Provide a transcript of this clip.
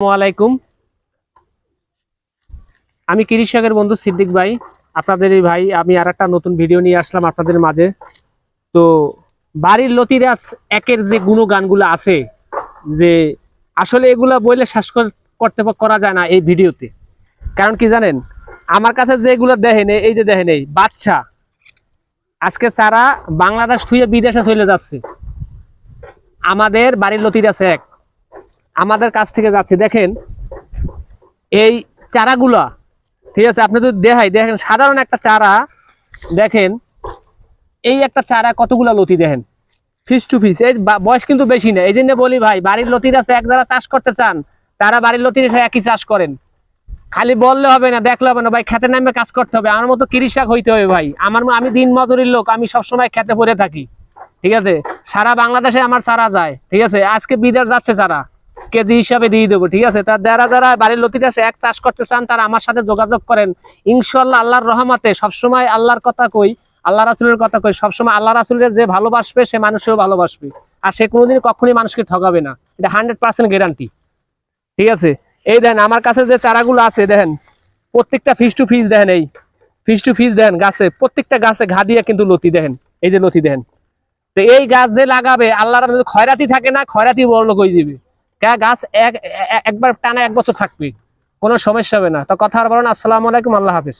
আলাইকুম। আমি কৃষকের বন্ধু সিদ্দিক ভাই। আপনাদের এই ভাই, আমি আর একটা নতুন ভিডিও নিয়ে আসলাম আপনাদের মাঝে। তো বাড়ির লতিরাজ একের যে গুণগানগুলো আছে, যে আসলে এগুলা বইলে শ্বাস করতে করা যায় না এই ভিডিওতে। কারণ কি জানেন, আমার কাছে যেগুলো দেখেন, এই যে দেখেন, এই বাচ্চা আজকে সারা বাংলাদেশ থুয়ে বিদেশে চলে যাচ্ছে। আমাদের বাড়ির লতিরাজ এক। আমাদের কাছ থেকে যাচ্ছে। দেখেন, এই চারাগুলা, ঠিক আছে, আপনি যদি দেখাই, দেখেন, সাধারণ একটা চারা, দেখেন, এই একটা চারা কতগুলা লতি, দেখেন ফিস টু ফিস এই বয়স কিন্তু বেশি না। এই জন্য বলি ভাই, বাড়ির লতির আছে, এক যারা চাষ করতে চান, তারা বাড়ির লতির একই চাষ করেন। খালি বললে হবে না, দেখলে হবে না, ভাই, খেতে নামে কাজ করতে হবে। আমার মতো কৃষক হইতে হবে ভাই। আমার আমি দিন মজুরির লোক, আমি সবসময় খেতে পড়ে থাকি। ঠিক আছে? সারা বাংলাদেশে আমার চারা যায়। ঠিক আছে? আজকে বিদেশ যাচ্ছে চারা। কেজি হিসাবে দিয়ে দেবো, ঠিক আছে? তা যারা যারা বাড়ির লতিটা এক চাষ করতে চান, তারা আমার সাথে যোগাযোগ করেন। ইনশাল্লাহ আল্লাহর রহমাতে সবসময় আল্লাহর কথা কই, আল্লাহ রাসুলের কথা কই, সবসময় আল্লাহ রাসুলের যে ভালোবাসবে, সে মানুষও ভালোবাসবে। আর সে কোনোদিন কখনই মানুষকে ঠকাবে না। এটা হান্ড্রেড পার্সেন্ট গ্যারান্টি ঠিক আছে? এই দেখেন, আমার কাছে যে চারাগুলো আছে, দেখেন, প্রত্যেকটা ফিস টু ফিস দেখেন এই ফিস টু ফিস দেখেন গাছে, প্রত্যেকটা গাছে ঘা দিয়ে কিন্তু লতি দেখেন, এই যে লতি দেখেন। তো এই গাছ যে লাগাবে, আল্লাহর খয়রাতি থাকে না, খয়রাতি বড় লোক হয়ে যাবে। গাছ এক একবার টানা এক বছর থাকবি, কোনো সমস্যা হবে না। তো কথা আর বলুন আসসালামু আলাইকুম, আল্লাহ হাফিজ।